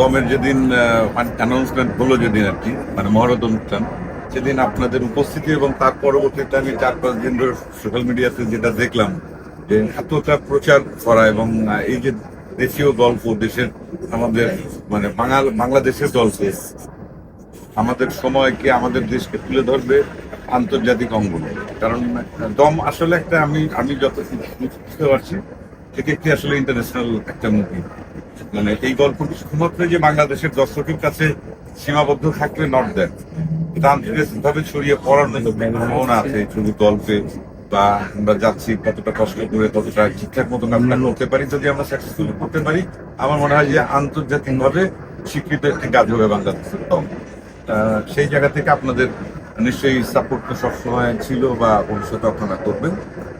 দমের যেদিন অ্যানাউন্সমেন্ট হলো যেদিন আর কি মানে মহরত অনুষ্ঠান, সেদিন আপনাদের উপস্থিতি এবং তার পরবর্তীতে আমি চার পাঁচ দিন ধরে সোশ্যাল মিডিয়াতে যেটা দেখলাম, যে এতটা প্রচার করা এবং এই যে দেশীয় গল্প, দেশের আমাদের মানে বাঙাল, বাংলাদেশের গল্প, আমাদের সময়কে, আমাদের দেশকে তুলে ধরবে আন্তর্জাতিক অঙ্গনে। কারণ দম আসলে একটা আমি আমি যত বুঝতে পারছি, এটি একটি আসলে ইন্টারন্যাশনাল একটা মুভি মানে এই গল্পটি শুধুমাত্র যে বাংলাদেশের দর্শকের কাছে সীমাবদ্ধ থাকলে নট দেন এটা আন্তর্জাতিক ভাবে ছড়িয়ে মতো সম্ভাবনা আছে ছবির গল্পে বা আমরা যাচ্ছি কতটা কষ্ট করে, কতটা ঠিকঠাক মতো আমরা করতে পারি, যদি আমরা সাকসেসফুল করতে পারি, আমার মনে হয় যে আন্তর্জাতিক ভাবে স্বীকৃত একটি কাজ হবে বাংলাদেশের সেই জায়গা থেকে আপনাদের নিশ্চয়ই সাপোর্ট সবসময় ছিল বা ভবিষ্যতে আপনারা করবেন।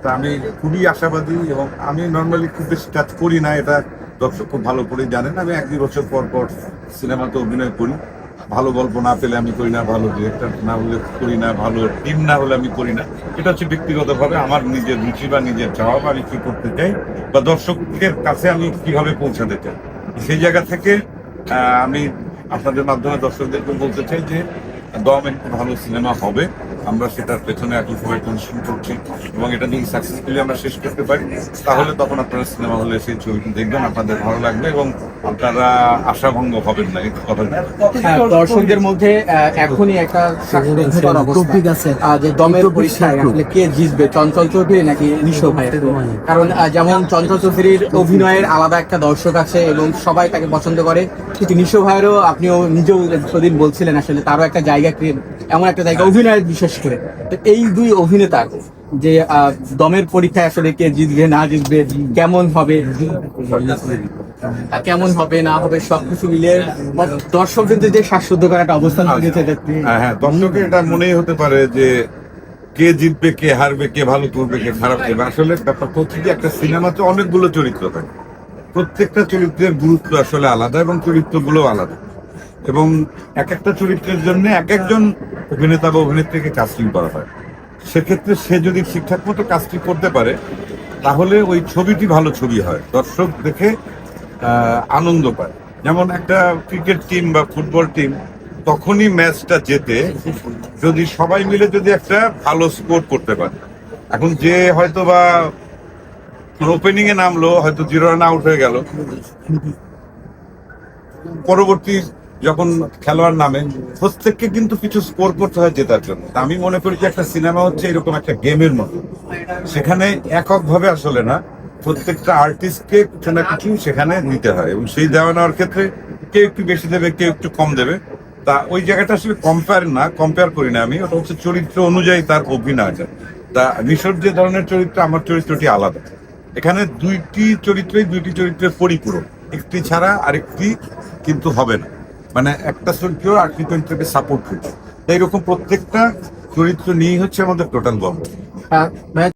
তা আমি খুবই আশাবাদী এবং আমি নর্মালি খুব বেশি কাজ করি না, এটা দর্শক খুব ভালো করে জানেন, আমি এক দুই বছর পর পর সিনেমাতে অভিনয় করি। ভালো গল্প না পেলে আমি করি না, ভালো ডিরেক্টর না হলে করি না, ভালো টিম না হলে আমি করি না। এটা হচ্ছে ব্যক্তিগতভাবে আমার নিজের রুচি বা নিজের চাওয়া বা আমি কি করতে চাই বা দর্শকদের কাছে আমি কীভাবে পৌঁছাতে চাই। সেই জায়গা থেকে আমি আপনাদের মাধ্যমে দর্শকদেরকে বলতে চাই যে একটি ভালো সিনেমা হবে। আমরা সেটার পেছনে এখন পরিশ্রম করছি এবং এটা নিয়ে সাকসেসফুলি আমরা শেষ করতে পারি, তাহলে তখন আপনারা সিনেমা হলে সেই ছবিটি দেখবেন, আপনাদের ভালো লাগবে এবং আপনারা আশাভঙ্গ হবেন না হ্যাঁ, দর্শকদের মধ্যে এখনই একটা টপিক আছে। যে দমের পরীক্ষায় আসলে কে জিতবে? চঞ্চল চৌধুরী নাকি নিশো ভাই? কারণ যেমন চঞ্চল চৌধুরীর অভিনয়ের আলাদা একটা দর্শক আছে এবং সবাই তাকে পছন্দ করে। কিন্তু নিশো ভাইয়েরও আপনিও নিজেও সেদিন বলছিলেন আসলে তারও একটা জায়গা ক্রিয়েট এমন একটা জায়গা অভিনয়ের বিশেষ করে। তো এই দুই অভিনেতার যে আহ, দমের পরীক্ষায় আসলে কে জিতবে না জিতবে কেমন হবে? কেমন হবে না হবে সবকিছু মিলিয়ে দর্শকদের যে শ্বাসরুদ্ধকর একটা অবস্থান হয়েছে দেখতে- হ্যাঁ হ্যাঁ দর্শকের এটা মনেই হতে পারে যে কে জিতবে কে হারবে কে ভালো করবে কে খারাপ করবে আসলে ব্যাপারটা হচ্ছে যে একটা সিনেমাতে অনেকগুলো চরিত্র থাকে। প্রত্যেকটা চরিত্রের গুরুত্ব আসলে আলাদা এবং চরিত্রগুলো আলাদা। এবং এক একটা চরিত্রের জন্য এক একজন অভিনেতা বা অভিনেত্রীকে কাস্টিং করা হয়। সেক্ষেত্রে সে যদি ঠিকঠাক মতো কাজটি করতে পারে তাহলে ওই ছবিটি ভালো ছবি হয়। দর্শক দেখে আনন্দ পায়। যেমন একটা ক্রিকেট টিম বা ফুটবল টিম তখনই ম্যাচটা জেতে যদি সবাই মিলে যদি একটা ভালো স্কোর করতে পারে। এখন যে হয়তো বা ওপেনিং এ নামলো, হয়তো জিরো রান আউট হয়ে গেল। পরবর্তী যখন খেলোয়াড় নামে, প্রত্যেককে কিন্তু কিছু স্কোর করতে হয় জেতার জন্য। আমি মনে করি যে একটা সিনেমা হচ্ছে এরকম একটা গেমের মতো। সেখানে এককভাবে আসলে না প্রত্যেকটা আর্টিস্টকে কিছু না কিছু সেখানে নিতে হয় এবং সেই দেওয়া নেওয়ার ক্ষেত্রে কেউ একটু বেশি দেবে, কেউ একটু কম দেবে। তা ওই জায়গাটা আসলে কম্পেয়ার না কম্পেয়ার করি না আমি, ওটা হচ্ছে চরিত্র অনুযায়ী তার অভিনয়টা। তা মিশর যে ধরনের চরিত্র, আমার চরিত্রটি আলাদা। এখানে দুইটি চরিত্রই দুইটি চরিত্রের পরিপূরক। একটি ছাড়া আরেকটি কিন্তু হবে না। মানে একটা চরিত্র, আরেকটি চরিত্রকে সাপোর্ট করছে। তাই এরকম প্রত্যেকটা চরিত্র নিয়েই হচ্ছে আমাদের টোটাল গল্প